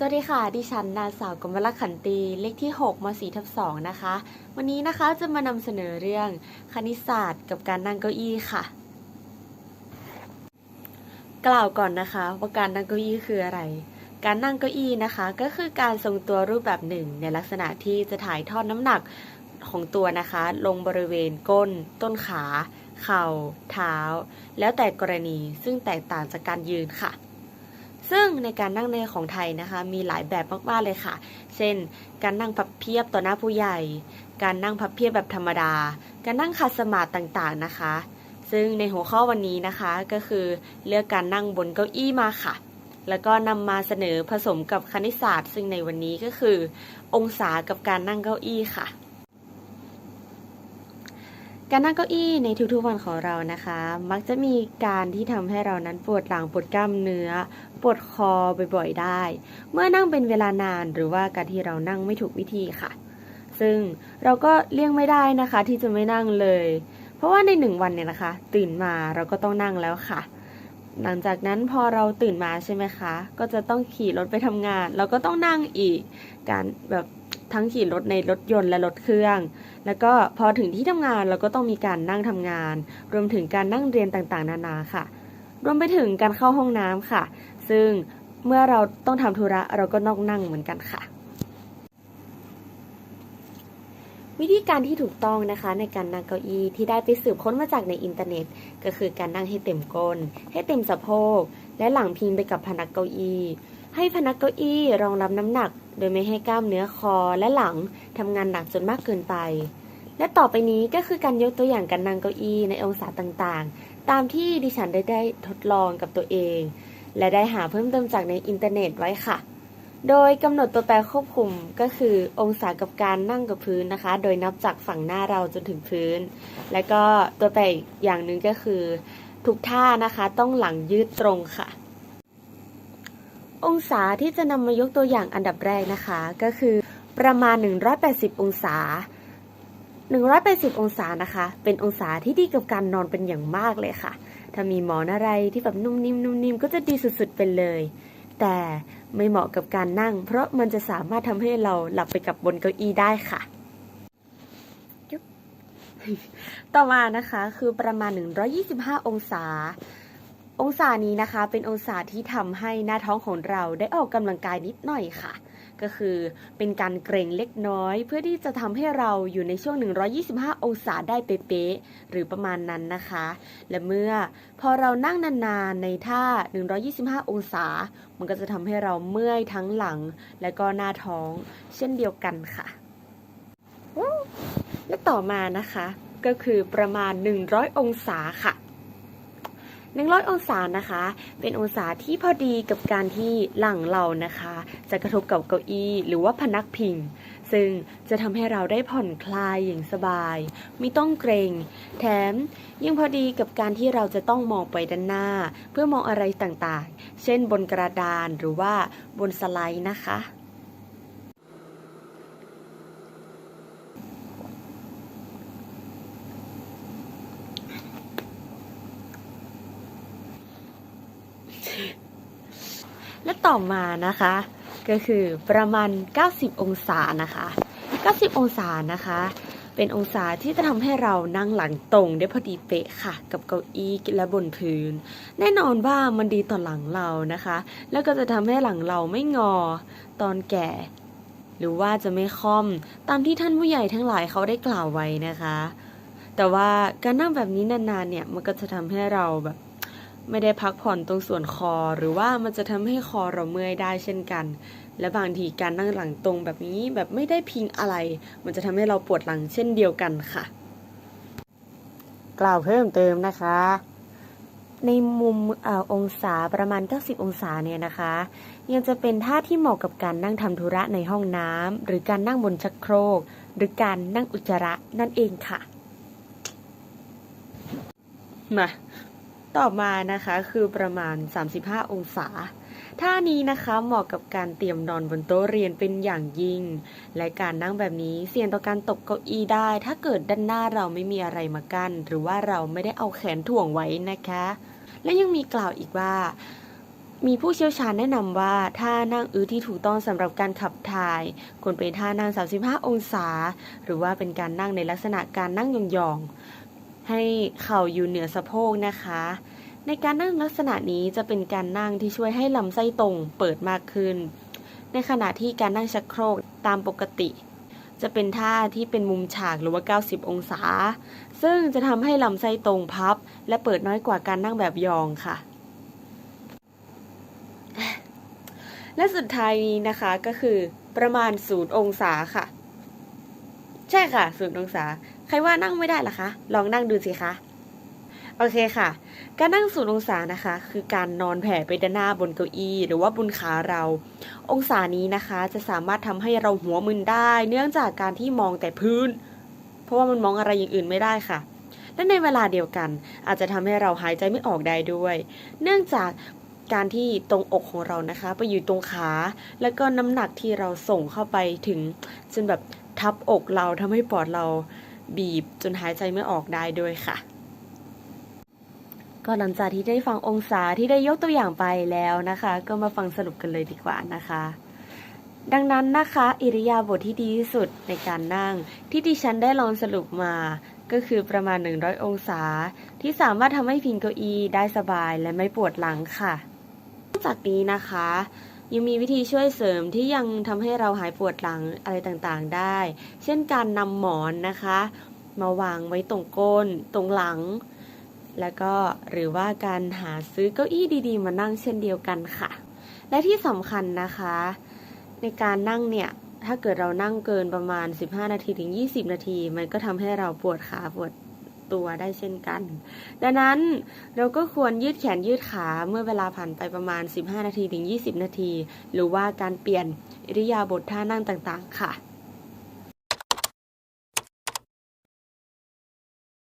สวัสดีค่ะ ดิฉันนางสาวกมลขันตีเลขที่6ม4ทับ2นะคะ วันนี้นะคะจะมานำเสนอเรื่องคณิตศาสตร์กับการนั่งเก้าอี้ค่ะ กล่าวก่อนนะคะว่าการนั่งเก้าอี้คืออะไร การนั่งเก้าอี้นะคะ ก็คือการทรงตัวรูปแบบหนึ่ง ในลักษณะที่จะถ่ายทอดน้ำหนักของตัวนะคะ ลงบริเวณก้น ต้นขา เข่า เท้า แล้วแต่กรณีซึ่งแตกต่างจากการยืนค่ะ ซึ่งในการนั่งในของไทยนะคะมีหลายแบบมากๆเลยค่ะ เช่น การนั่งพับเพียบต่อหน้าผู้ใหญ่ การนั่งพับเพียบแบบธรรมดา การนั่งขัดสมาธิต่างๆนะคะ ซึ่งในหัวข้อวันนี้นะคะก็คือเลือกการนั่งบนเก้าอี้มาค่ะ แล้วก็นำมาเสนอผสมกับคณิตศาสตร์ ซึ่งในวันนี้ก็คือ องศากับการนั่งเก้าอี้ค่ะ การนั่งเก้าอี้ในทุกๆวันของเรานะคะ มักจะมีการที่ทำให้เรานั้นปวดหลังปวดกล้ามเนื้อปวดคอบ่อยๆได้ เมื่อนั่งเป็นเวลานานหรือว่าการที่เรานั่งไม่ถูกวิธีค่ะ ซึ่งเราก็เลี่ยงไม่ได้นะคะ ที่จะไม่นั่งเลย เพราะว่าในหนึ่งวันเนี่ยนะคะ ตื่นมาเราก็ต้องนั่งแล้วค่ะ หลังจากนั้นพอเราตื่นมาใช่ไหมคะ ก็จะต้องขี่รถไปทำงาน เราก็ต้องนั่งอีก การแบบ ทั้งขี่รถในรถยนต์และรถเครื่อง แล้วก็พอถึงที่ทำงานเราก็ต้องมีการนั่งทำงาน รวมถึงการนั่งเรียนต่างๆ นานาค่ะ รวมไปถึงการเข้าห้องน้ำค่ะ ซึ่งเมื่อเราต้องทำธุระเราก็ต้องนั่งเหมือนกันค่ะ วิธีการที่ถูกต้องนะคะในการนั่งเก้าอี้ที่ได้ไปสืบค้นมาจากในอินเทอร์เน็ต ก็คือการนั่งให้เต็มก้น ให้เต็มสะโพก และหลังพิงไปกับพนักเก้าอี้ ให้พนักเก้าอี้รองรับน้ำหนัก โดยไม่ให้กล้ามเนื้อคอและหลังทำงานหนักจนมากเกินไป และต่อไปนี้ก็คือการยกตัวอย่างการนั่งเก้าอี้ในองศาต่างๆ ตามที่ดิฉันได้ได้ทดลองกับตัวเอง และได้หาเพิ่มเติมจากในอินเทอร์เน็ตไว้ค่ะ โดยกำหนดตัวแปรควบคุมก็คือองศากับการนั่งกับพื้นนะคะ โดยนับจากฝั่งหน้าเราจนถึงพื้น และก็ตัวแปรอีกอย่างหนึ่งก็คือ ทุกท่านะคะต้องหลังยืดตรงค่ะ องศาที่จะนำมายกตัวอย่างอันดับแรกนะคะ ก็คือประมาณ 180 องศา 180 องศานะคะ เป็นองศาที่ดีกับการนอนเป็นอย่างมากเลยค่ะ ถ้ามีหมอนอะไรที่แบบนุ่มนิ่มนุ่มนิ่มก็จะดีสุดๆไปเลย แต่ไม่เหมาะกับการนั่ง เพราะมันจะสามารถทำให้เราหลับไปกับบนเก้าอี้ได้ค่ะต่อมานะคะคือประมาณ 125 องศา องศานี้นะคะเป็นองศาที่ทำให้หน้าท้องของเราได้ออกกำลังกายนิดหน่อยค่ะ ก็คือเป็นการเกรงเล็กน้อย เพื่อที่จะทำให้เราอยู่ในช่วง 125 องศาได้เป๊ะๆหรือประมาณนั้นนะคะ และเมื่อพอเรานั่งนานๆในท่า 125 องศา มันก็จะทำให้เราเมื่อยทั้งหลัง และก็หน้าท้องเช่นเดียวกันค่ะ และต่อมานะคะ ก็คือประมาณ 100 องศาค่ะ 100 องศานะคะ เป็นองศาที่พอดีกับการที่หลังเรานะคะ จะกระทบกับเก้าอี้หรือว่าพนักพิง ซึ่งจะทำให้เราได้ผ่อนคลายอย่างสบาย ไม่ต้องเกรง แถมยังพอดีกับการที่เราจะต้องมองไปด้านหน้า เพื่อมองอะไรต่างๆ เช่นบนกระดานหรือว่าบนสไลด์นะคะ ต่อมานะคะ ก็คือประมาณ 90 องศานะคะ 90 องศานะคะ เป็นองศาที่จะทำให้เรานั่งหลังตรงได้พอดีเป๊ะค่ะ กับเก้าอี้และบนพื้น แน่นอนว่ามันดีต่อหลังเรานะคะ แล้วก็จะทำให้หลังเราไม่งอตอนแก่ หรือว่าจะไม่ค่อมตามที่ท่านผู้ใหญ่ทั้งหลายเขาได้กล่าวไว้นะคะ แต่ว่าการนั่งแบบนี้นานๆเนี่ยมันก็จะทำให้เราแบบ ไม่ได้พักผ่อนตรงส่วนคอ หรือว่ามันจะทำให้คอเราเมื่อยได้เช่นกัน และบางทีการนั่งหลังตรงแบบนี้แบบไม่ได้พิงอะไร มันจะทำให้เราปวดหลังเช่นเดียวกันค่ะ กล่าวเพิ่มเติมนะคะ ในมุมเออองศาประมาณ 90 องศาเนี่ยนะคะ ยังจะเป็นท่าที่เหมาะกับการนั่งทำธุระในห้องน้ำหรือการนั่งบนชักโครก หรือการนั่งอุจจาระนั่นเองค่ะมา ต่อมานะคะคือประมาณ 35 องศา ท่านี้นะคะเหมาะกับการเตรียมนอนบนโต๊ะเรียนเป็นอย่างยิ่ง และการนั่งแบบนี้เสี่ยงต่อการตกเก้าอี้ได้ ถ้าเกิดด้านหน้าเราไม่มีอะไรมากั้นหรือว่าเราไม่ได้เอาแขนถ่วงไว้นะคะ และยังมีกล่าวอีกว่ามีผู้เชี่ยวชาญแนะนำว่าท่านั่งอื้อที่ถูกต้องสำหรับการขับถ่าย ควรเป็นท่านั่ง 35 องศา หรือว่าเป็นการนั่งในลักษณะการนั่งยองๆ ให้เข่าอยู่เหนือสะโพกนะคะ ในการนั่งลักษณะนี้จะเป็นการนั่งที่ช่วยให้ลำไส้ตรงเปิดมากขึ้น ในขณะที่การนั่งชักโครกตามปกติ จะเป็นท่าที่เป็นมุมฉากหรือว่า 90 องศา ซึ่งจะทำให้ลำไส้ตรงพับ และเปิดน้อยกว่าการนั่งแบบยองค่ะและสุดท้ายนี้นะคะก็คือประมาณศูนย์องศาค่ะ ใช่ค่ะศูนย์องศา ใครว่านั่งไม่ได้ล่ะคะ ลองนั่งดูสิคะ โอเคค่ะ การนั่งศูนย์องศานะคะ คือการนอนแผ่ไปด้านหน้าบนเก้าอี้ หรือว่าบนขาเรา องศานี้นะคะจะสามารถทำให้เราหัวมึนได้ เนื่องจากการที่มองแต่พื้น เพราะว่ามันมองอะไรอย่างอื่นไม่ได้ค่ะและในเวลาเดียวกันอาจจะทำให้เราหายใจไม่ออกได้ด้วย เนื่องจากการที่ตรงอกของเรานะคะ ไปอยู่ตรงขา แล้วก็น้ำหนักที่เราส่งเข้าไปถึงจนแบบ ทับอกเราทำให้ปอดเราบีบจนหายใจไม่ออกได้ด้วยค่ะ ก็หลังจากที่ได้ฟังองศาที่ได้ยกตัวอย่างไปแล้วนะคะ ก็มาฟังสรุปกันเลยดีกว่านะคะดังนั้นนะคะ อิริยาบถทที่ดีที่สุดในการนั่ง ที่ดิฉันได้ลองสรุปมา ก็คือประมาณ 100 องศา ที่สามารถทำให้พิงเก้าอี้ได้สบายและไม่ปวดหลังค่ะ นอกจากนี้นะคะ ยังมีวิธีช่วยเสริมที่ยังทำให้เราหายปวดหลังอะไรต่างๆได้ เช่นการนำหมอนนะคะ มาวางไว้ตรงก้น ตรงหลัง แล้วก็หรือว่าการหาซื้อเก้าอี้ดีๆ มานั่งเช่นเดียวกันค่ะ และที่สำคัญนะคะ ในการนั่งเนี่ยถ้าเกิดเรานั่งเกินประมาณ 15 นาทีถึง 20 นาที มันก็ทำให้เราปวดขาปวด ตัวได้เช่นกัน ดังนั้นเราก็ควรยืดแขนยืดขาเมื่อเวลาผ่านไปประมาณ 15 นาทีถึง 20 นาที หรือว่าการเปลี่ยนอิริยาบถท่านั่งต่างๆ ค่ะ